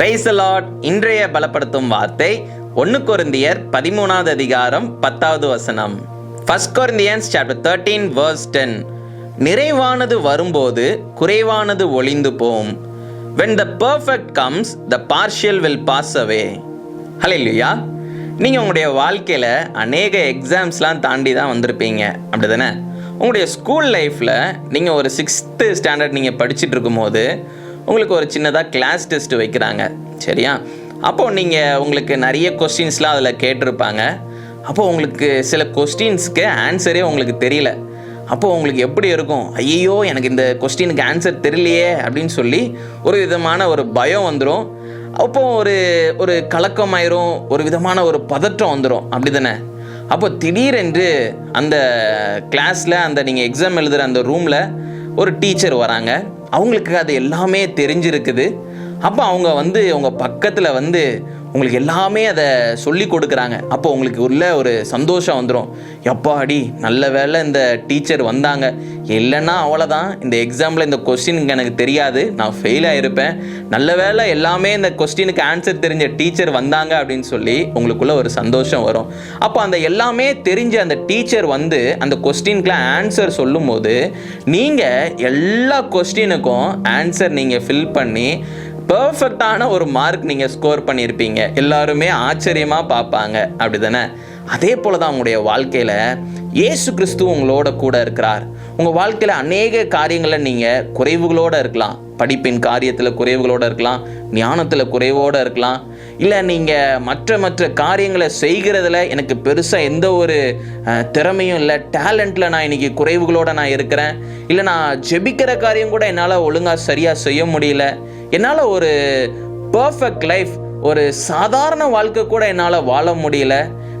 Price Lord இன்றைய பலப்படுத்தும் வார்த்தை ஒன்று கொருந்தியர் பதிமூணாவது அதிகாரம் பத்தாவது வசனம். First Corinthians chapter thirteen verse ten நிறைவானது வரும்போது குறைவானது ஒளிந்து போம். When the perfect comes the partial will pass away hello இல்லையா நீங்கள் உங்களுடைய வாழ்க்கையில் அநேக எக்ஸாம்ஸ்லாம் தாண்டி தான் வந்திருப்பீங்க. அப்படி தானே உங்களுடைய ஸ்கூல் லைஃப்பில் நீங்கள் ஒரு சிக்ஸ்த்து ஸ்டாண்டர்ட் நீங்கள் படிச்சுட்டு இருக்கும்போது உங்களுக்கு ஒரு சின்னதாக கிளாஸ் டெஸ்ட் வைக்கிறாங்க சரியா? அப்போது நீங்கள் உங்களுக்கு நிறைய கொஸ்டின்ஸ்லாம் அதில் கேட்டிருப்பாங்க. அப்போது உங்களுக்கு சில கொஸ்டின்ஸ்க்கு ஆன்சரே உங்களுக்கு தெரியல. அப்போது உங்களுக்கு எப்படி இருக்கும்? ஐயோ எனக்கு இந்த கொஸ்டினுக்கு ஆன்சர் தெரியலையே அப்படின்னு சொல்லி ஒரு விதமான ஒரு பயம் வந்துடும் அப்போ ஒரு ஒரு கலக்கமாயிரும் ஒரு விதமான ஒரு பதற்றம் வந்துடும் அப்படி தானே அப்போ திடீரென்று அந்த கிளாஸில் அந்த நீங்கள் எக்ஸாம் எழுதுகிற அந்த ரூமில் ஒரு டீச்சர் வராங்க. அவங்களுக்கு அது எல்லாமே தெரிஞ்சிருக்குது. அப்போ அவங்க வந்து அவங்க பக்கத்தில் வந்து உங்களுக்கு எல்லாமே அதை சொல்லி கொடுக்குறாங்க. அப்போ உங்களுக்கு உள்ள ஒரு சந்தோஷம் வந்துடும் எப்பாடி நல்ல வேளை இந்த டீச்சர் வந்தாங்க. இல்லைன்னா அவ்வளோதான் இந்த எக்ஸாமில் இந்த கொஸ்டினுக்கு எனக்கு தெரியாது. நான் ஃபெயில் ஆகிருப்பேன் நல்ல வேளை எல்லாமே இந்த கொஸ்டினுக்கு ஆன்சர் தெரிஞ்ச டீச்சர் வந்தாங்க அப்படின்னு சொல்லி உங்களுக்குள்ளே ஒரு சந்தோஷம் வரும். அப்போ அந்த எல்லாமே தெரிஞ்ச அந்த டீச்சர் வந்து அந்த கொஸ்டினுக்குலாம் ஆன்சர் சொல்லும்போது நீங்கள் எல்லா கொஸ்டினுக்கும் ஆன்சர் நீங்கள் ஃபில் பண்ணி பர்ஃபெக்டான ஒரு மார்க் நீங்கள் ஸ்கோர் பண்ணியிருப்பீங்க. எல்லாருமே ஆச்சரியமாக பார்ப்பாங்க. அப்படி தானே அதே போல தான் உங்களுடைய வாழ்க்கையில் இயேசு கிறிஸ்து உங்களோட கூட இருக்கிறார். உங்கள் வாழ்க்கையில் அநேக காரியங்களில் நீங்கள் குறைவுகளோடு இருக்கலாம். படிப்பின் காரியத்தில் குறைவுகளோடு இருக்கலாம். ஞானத்தில் குறைவோடு இருக்கலாம். இல்லை நீங்கள் மற்ற மற்ற காரியங்களை செய்கிறதுல எனக்கு பெருசாக எந்த ஒரு திறமையும் இல்லை. டேலண்ட்டில் நான் இன்றைக்கி குறைவுகளோடு நான் இருக்கிறேன். இல்லை நான் ஜெபிக்கிற காரியம் கூட என்னால் ஒழுங்காக சரியாக செய்ய முடியல. என்னால் ஒரு பர்ஃபெக்ட் லைஃப் ஒரு சாதாரண வாழ்க்கை கூட என்னால் வாழ முடியல.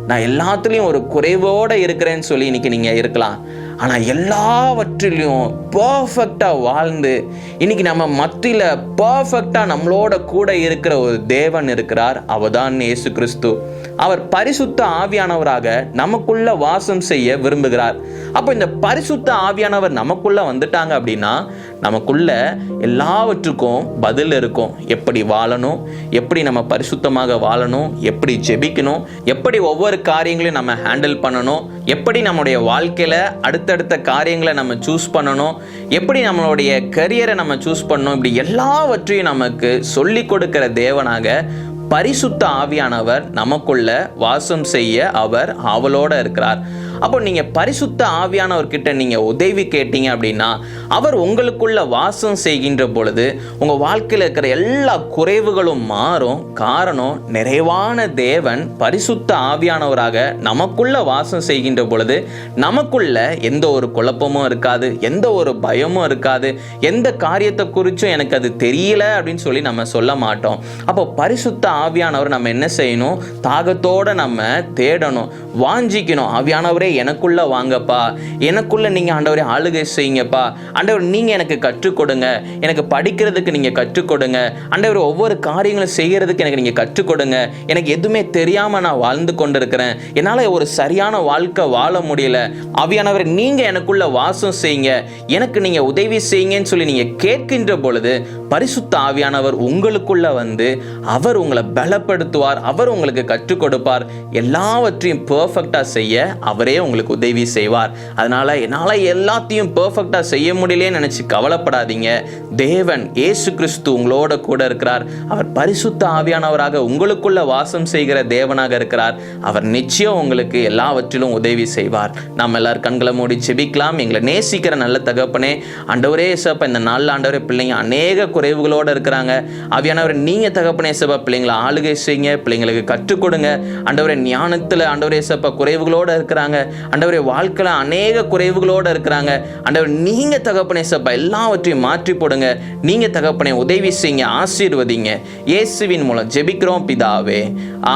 நான் எல்லாத்துலேயும் ஒரு குறைவோடு இருக்கிறேன்னு சொல்லி இன்னைக்கு நீங்கள் இருக்கலாம். ஆனால் எல்லாவற்றிலையும் பர்ஃபெக்டாக வாழ்ந்து இன்னைக்கு நம்ம மத்தியில் பர்ஃபெக்டாக நம்மளோட கூட இருக்கிற ஒரு தேவன் இருக்கிறார். அவர்தான் இயேசு கிறிஸ்து. அவர் பரிசுத்த ஆவியானவராக நமக்குள்ள வாசம் செய்ய விரும்புகிறார். அப்போ இந்த பரிசுத்த ஆவியானவர் நமக்குள்ளே வந்துட்டாங்க அப்படின்னா நமக்குள்ள எல்லாவற்றுக்கும் பதில் இருக்கும். எப்படி வாழணும்? எப்படி நம்ம பரிசுத்தமாக வாழணும்? எப்படி ஜெபிக்கணும்? எப்படி ஒவ்வொரு காரியங்களையும் நம்ம ஹேண்டில் பண்ணணும்? எப்படி நம்மளுடைய வாழ்க்கையில் அடுத்தடுத்த காரியங்களை நம்ம சூஸ் பண்ணணும்? எப்படி நம்மளுடைய கரியரை நம்ம சூஸ் பண்ணணும்? இப்படி எல்லாவற்றையும் நமக்கு சொல்லி கொடுக்கிற தேவனாக பரிசுத்த ஆவியானவர் நமக்குள்ள வாசம் செய்ய அவர் ஆவலோட இருக்கிறார். அப்போ நீங்கள் பரிசுத்த ஆவியானவர்கிட்ட நீங்கள் உதவி கேட்டீங்க அப்படின்னா அவர் உங்களுக்குள்ள வாசம் செய்கின்ற பொழுது உங்கள் வாழ்க்கையில் இருக்கிற எல்லா குறைவுகளும் மாறும். காரணம் நிறைவான தேவன் பரிசுத்த ஆவியானவராக நமக்குள்ள வாசம் செய்கின்ற பொழுது நமக்குள்ள எந்த ஒரு குழப்பமும் இருக்காது எந்த ஒரு பயமும் இருக்காது. எந்த காரியத்தை குறித்தும் எனக்கு அது தெரியல அப்படின்னு சொல்லி நம்ம சொல்ல மாட்டோம். அப்போ பரிசுத்த ஆவியானவர் நம்ம என்ன செய்யணும்? தாகத்தோட நம்ம தேடணும். வாஞ்சிக்கணும். ஆவியானவரே எனக்குள்ள வாங்கப்பா. எனக்குள்ள நீங்க ஆண்டவரே ஆளுகை செய்யுங்கப்பா. ஆண்டவர் நீங்கள் எனக்கு கற்றுக் கொடுங்க எனக்கு படிக்கிறதுக்கு நீங்கள் கற்றுக் கொடுங்க ஆண்டவர் ஒவ்வொரு காரியங்களும் செய்கிறதுக்கு எனக்கு நீங்கள் கற்றுக் கொடுங்க எனக்கு எதுவுமே தெரியாமல் நான் வாழ்ந்து கொண்டிருக்கிறேன். என்னால் ஒரு சரியான வாழ்க்கை வாழ முடியல. ஆவியானவர் நீங்கள் எனக்குள்ள வாசம் செய்யுங்க. எனக்கு நீங்கள் உதவி செய்யுங்கன்னு சொல்லி நீங்கள் கேட்கின்ற பொழுது பரிசுத்த ஆவியானவர் உங்களுக்குள்ள வந்து அவர் உங்களை பலப்படுத்துவார் அவர் உங்களுக்கு கற்றுக் கொடுப்பார் எல்லாவற்றையும் பர்ஃபெக்டாக செய்ய அவரே உங்களுக்கு உதவி செய்வார். அதனால என்னால் எல்லாத்தையும் பர்ஃபெக்டாக செய்ய முடியும் முடியலையே நினச்சி கவலைப்படாதீங்க. தேவன் ஏசு கிறிஸ்து உங்களோட கூட இருக்கிறார். அவர் பரிசுத்த ஆவியானவராக உங்களுக்குள்ள வாசம் செய்கிற தேவனாக இருக்கிறார். அவர் நிச்சயம் உங்களுக்கு எல்லாவற்றிலும் உதவி செய்வார். நாம் எல்லாரும் கண்களை மூடி செபிக்கலாம் எங்களை நேசிக்கிற நல்ல தகப்பனே ஆண்டவரே சப்பா இந்த நாளில் ஆண்டவரே பிள்ளைங்க அநேக குறைவுகளோடு இருக்கிறாங்க. ஆவியானவர் நீங்கள் தகப்பனே சப்பா பிள்ளைங்களை ஆளுகை செய்யுங்க. பிள்ளைங்களுக்கு கற்றுக் கொடுங்க. ஆண்டவரே ஞானத்தில் ஆண்டவரே சப்பா குறைவுகளோடு இருக்கிறாங்க. ஆண்டவரே வாழ்க்கையில் அநேக குறைவுகளோடு இருக்கிறாங்க. ஆண்டவர் நீங்கள் தகப்பனே சப்பா எல்லாவற்றையும் மாற்றி போடுங்க. நீங்கள் தகப்பனை உதவி செய்யுங்க ஆசீர்வதிங்க. இயேசுவின் மூலம் ஜெபிக்கிறோம் பிதாவே.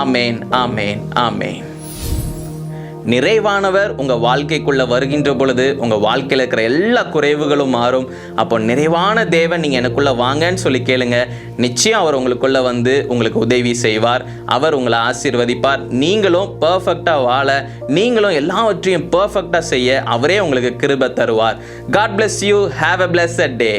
ஆமேன் ஆமேன் ஆமேன். நிறைவானவர் உங்கள் வாழ்க்கைக்குள்ளே வருகின்ற பொழுது உங்கள் வாழ்க்கையில் இருக்கிற எல்லா குறைவுகளும் மாறும். அப்போ நிறைவான தேவன் நீங்கள் எனக்குள்ளே வாங்கன்னு சொல்லி கேளுங்க. நிச்சயம் அவர் உங்களுக்குள்ளே வந்து உங்களுக்கு உதவி செய்வார். அவர் உங்களை ஆசீர்வதிப்பார். நீங்களும் பர்ஃபெக்டாக வாழ நீங்களும் எல்லாவற்றையும் பர்ஃபெக்டாக செய்ய அவரே உங்களுக்கு கிருப தருவார். God bless you have a bless day